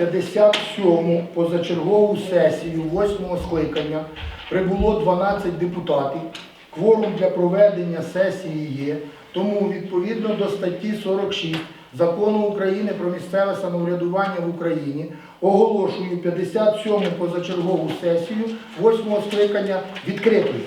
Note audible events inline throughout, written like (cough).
57-му позачергову сесію 8-го скликання прибуло 12 депутатів. Кворум для проведення сесії є. Тому відповідно до статті 46 Закону України про місцеве самоврядування в Україні оголошую 57-му позачергову сесію 8-го скликання відкритою.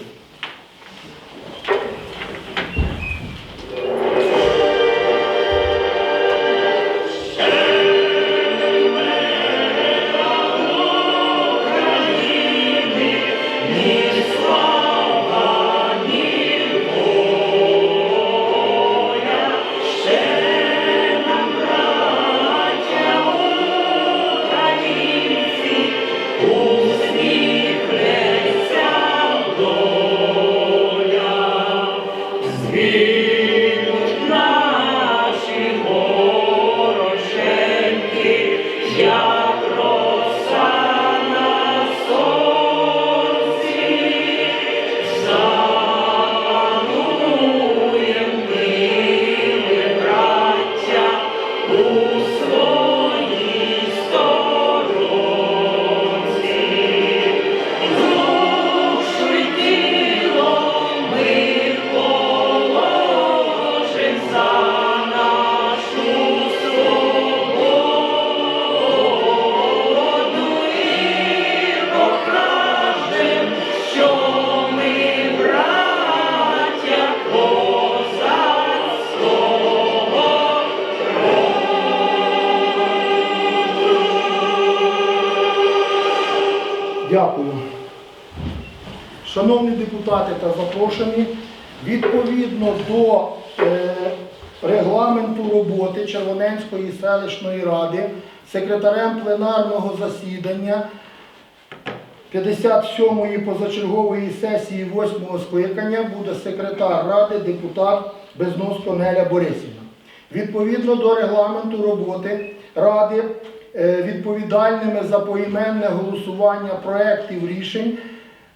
У Дякую. Шановні депутати та запрошені, відповідно до е, регламенту роботи Червоненської селищної ради, секретарем пленарного засідання 57-ї позачергової сесії 8-го скликання буде секретар ради депутат Безноско Неля Борисівна. Відповідно до регламенту роботи ради, відповідальними за поіменне голосування проєктів рішень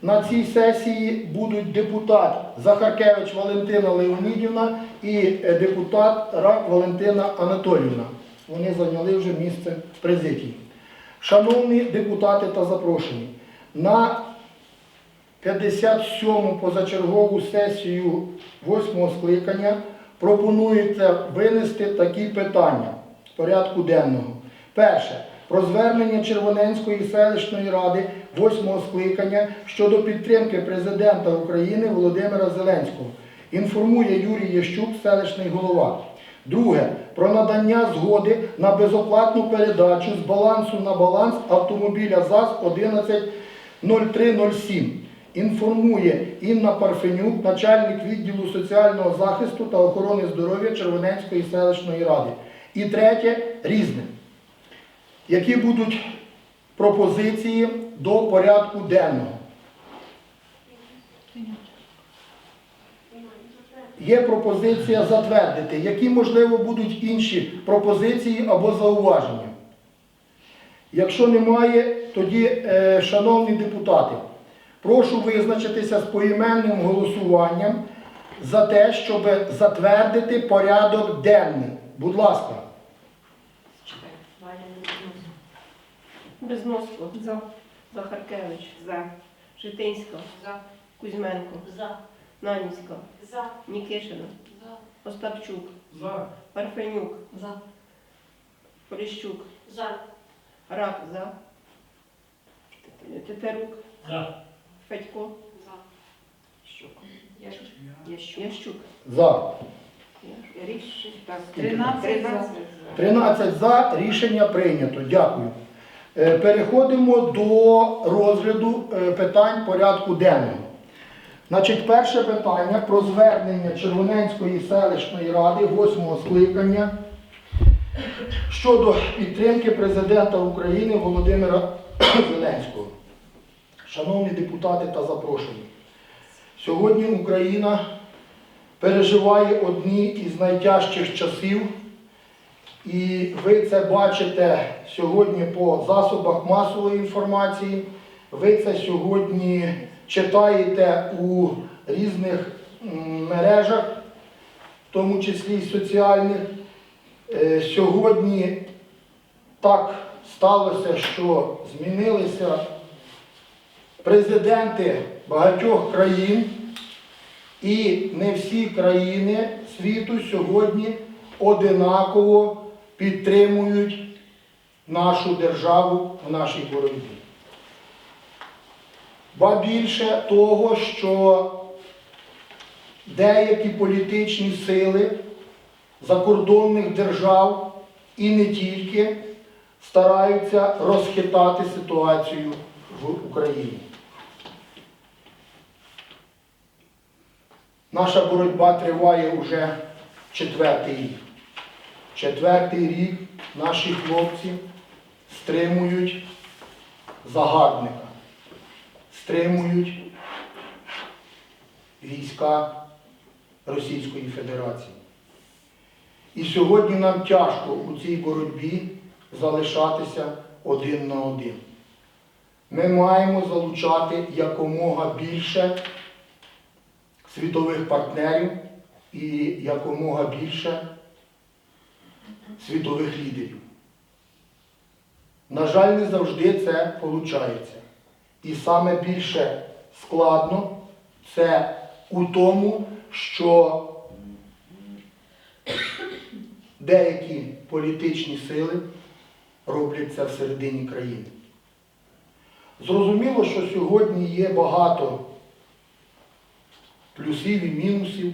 на цій сесії будуть депутат Захаркевич Валентина Леонідівна і е, депутат Рак Валентина Анатоліївна. Вони зайняли вже місце президії. Шановні депутати та запрошені, на 57-му позачергову сесію 8-го скликання пропонується винести такі питання порядку денного. Перше. Про звернення Червоненської селищної ради 8-го скликання щодо підтримки президента України Володимира Зеленського. Інформує Юрій Єщук, селищний голова. Друге. Про надання згоди на безоплатну передачу з балансу на баланс автомобіля ЗАЗ 110307. Інформує Інна Парфенюк, начальник відділу соціального захисту та охорони здоров'я Червоненської селищної ради. І третє різне. Які будуть пропозиції до порядку денного? Є пропозиція затвердити. Які, можливо, будуть інші пропозиції або зауваження? Якщо немає, тоді, е, шановні депутати, прошу визначитися з поіменним голосуванням за те, щоб затвердити порядок денний. Будь ласка. Безноско. За. Захаркевич. За. Житинська. За. Кузьменко. За. Наніська. За. Нікишина. За. Остапчук. За. Парфенюк. За. Поліщук. За. Рак. За. Тетерук. За. Федько. За. Щук. Ящук. Ящук. За. Так. 13 за. 13 за. Рішення прийнято. Дякую. Е, Переходимо до розгляду е, питань порядку денного. Значить, перше питання про звернення Червоненської селищної ради 8-го скликання щодо підтримки президента України Володимира (coughs) Зеленського. Шановні депутати та запрошені, сьогодні Україна переживає одні із найтяжчих часів. І ви це бачите сьогодні по засобах масової інформації. Ви це сьогодні читаєте у різних мережах, в тому числі й соціальних. Е, Сьогодні так сталося, що змінилися президенти багатьох країн, і не всі країни світу сьогодні одинаково підтримують нашу державу в нашій боротьбі. Ба більше того, що деякі політичні сили закордонних держав і не тільки стараються розхитати ситуацію в Україні. Наша боротьба триває вже четвертий рік. Четвертий рік наші хлопці стримують загарбника, стримують війська Російської Федерації. І сьогодні нам тяжко у цій боротьбі залишатися один на один. Ми маємо залучати якомога більше світових партнерів і якомога більше світових лідерів. На жаль, не завжди це виходить. І саме більше складно це у тому, що деякі політичні сили роблять це всередині країни. Зрозуміло, що сьогодні є багато плюсів і мінусів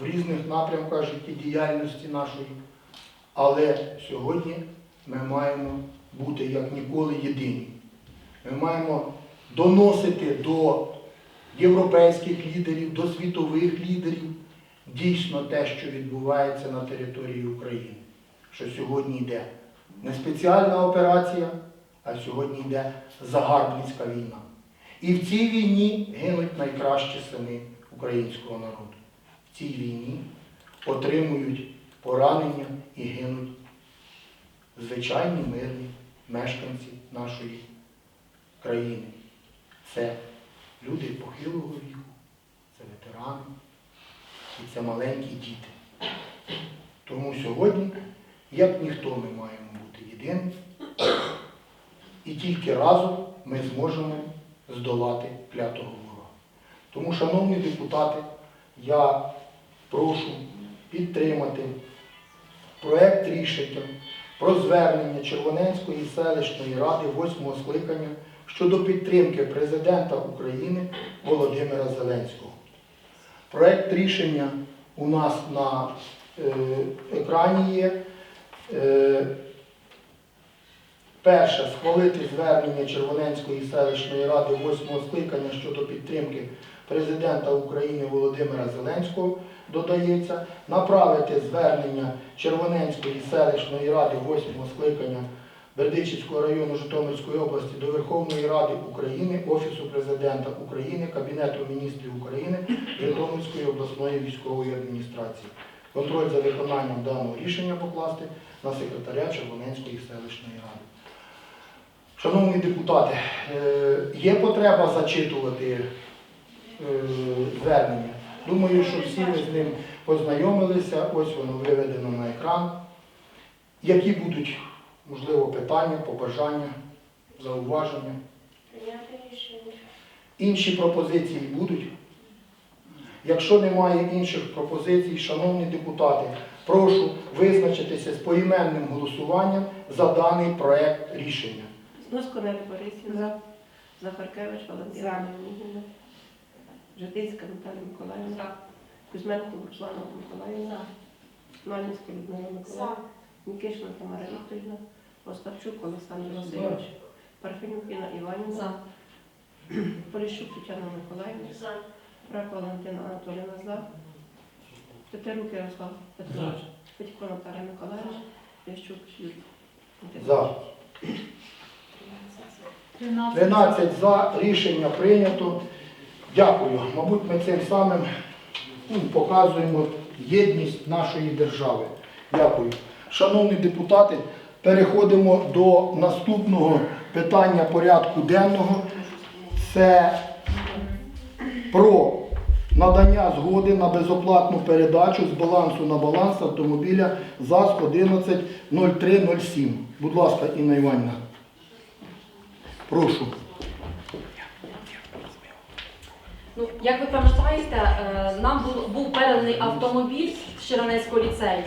в різних напрямках життєдіяльності нашої, але сьогодні ми маємо бути як ніколи єдині. Ми маємо доносити до європейських лідерів, до світових лідерів дійсно те, що відбувається на території України, що сьогодні йде не спеціальна операція, а сьогодні йде загарбницька війна. І в цій війні гинуть найкращі сини українського народу. В цій війні отримують поранення і гинуть звичайні мирні мешканці нашої країни. Це люди похилого віку, це ветерани і це маленькі діти. Тому сьогодні, як ніхто, ми маємо бути єдиними, і тільки разом ми зможемо здолати клятого ворога. Тому, шановні депутати, я прошу підтримати проект рішення про звернення Червоненської селищної ради 8 скликання щодо підтримки президента України Володимира Зеленського. Проект рішення у нас на е, екрані є. Е, Перше, схвалити звернення Червоненської селищної ради 8 скликання щодо підтримки президента України Володимира Зеленського додається, направити звернення Червоненської селищної ради 8 скликання Бердичівського району Житомирської області до Верховної Ради України, Офісу Президента України, Кабінету міністрів України, Житомирської обласної військової адміністрації. Контроль за виконанням даного рішення покласти на секретаря Червоненської селищної ради. Шановні депутати, е, є потреба зачитувати звернення. Думаю, що всі ви з ним познайомилися, ось воно виведено на екран. Які будуть, можливо, питання, побажання, зауваження? Інші пропозиції будуть? Якщо немає інших пропозицій, шановні депутати, прошу визначитися з поіменним голосуванням за даний проект рішення. Зносько Неля Борисівна. Захаркевич Валентина. Житинська Наталія Миколаївна. Кузьменко Руслана Миколаївна. Мальницька Людмила Миколаївна. Нікишина Тамара Вікторівна. Остапчук Олександр Васильович. Парфенюк Інна Іванівна. Поліщук Тетяна Миколаївна. За. Рак Валентина Анатоліївна за. Тетерук Ярослав Петрович. Петько Наталія Миколаївна. Ящук Юрій. За. 13 за. Рішення прийнято. Дякую. Мабуть, ми цим самим ну, показуємо єдність нашої держави. Дякую. Шановні депутати, переходимо до наступного питання порядку денного. Це про надання згоди на безоплатну передачу з балансу на баланс автомобіля ЗАЗ 110307. Будь ласка, Інна Іванівна. Прошу. Ну, як ви пам'ятаєте, е, нам був, був переданий автомобіль з Чернецького ліцею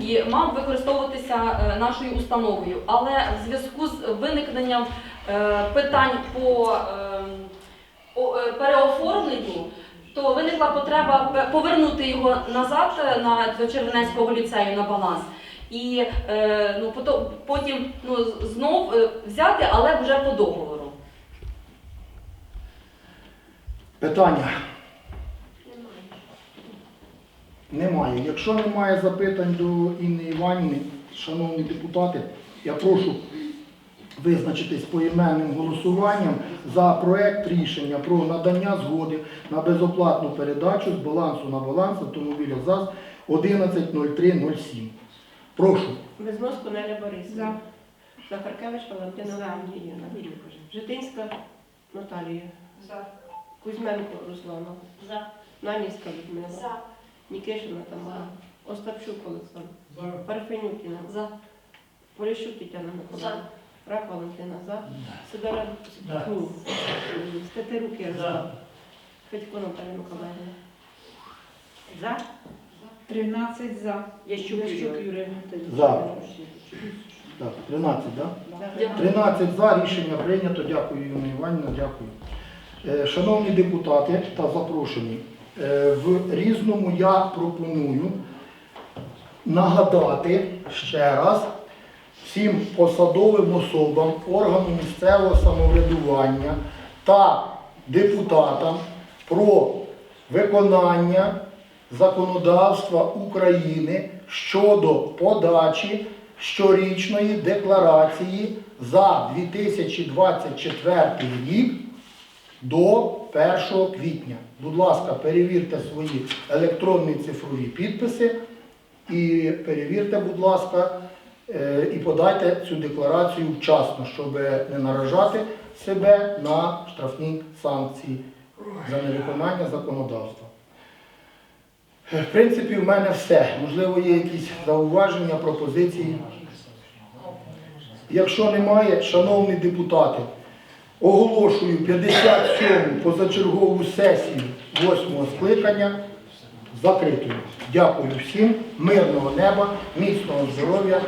і мав використовуватися е, нашою установою. Але в зв'язку з виникненням е, питань по е, о- е, переоформленню, то виникла потреба повернути його назад на до Червонецького ліцею на баланс. І ну, потім ну, знов взяти, але вже по договору. Питання немає. Якщо немає запитань до Інни Іванівни, шановні депутати, я прошу визначитись поіменним голосуванням за проект рішення про надання згоди на безоплатну передачу з балансу на баланс автомобіля ЗАЗ 110307. Прошу. Безноско Неля Борисівна. За. Захаркевич Валентина. Леонідівна. Житинська Наталія. За. Кузьменко Руслана. За. Наніська Людмила. За. Нікишина Тамара. Остапчук Олександр. Парфенюкіна. За. Поліщук Тетяна Миколаївна. Рак Валентина. За. Сидора Фу. Стетерук Ярослав. Федько Наталія Миколаївна. За. 13 за. Ящук Юрій. За. Так, 13, так? За. 13 за рішення прийнято. Дякую, Юна Іванівна, дякую. Е, Шановні депутати та запрошені, е, в різному я пропоную нагадати ще раз всім посадовим особам органу місцевого самоврядування та депутатам про виконання законодавства України щодо подачі щорічної декларації за 2024 рік до 1 квітня. Будь ласка, перевірте свої електронні цифрові підписи і перевірте, будь ласка, е, і подайте цю декларацію вчасно, щоб не наражати себе на штрафні санкції за невиконання законодавства. В принципі, в мене все. Можливо, є якісь зауваження, пропозиції. Якщо немає, шановні депутати, оголошую 57-му позачергову сесію 8-го скликання закритою. Дякую всім, мирного неба, міцного здоров'я.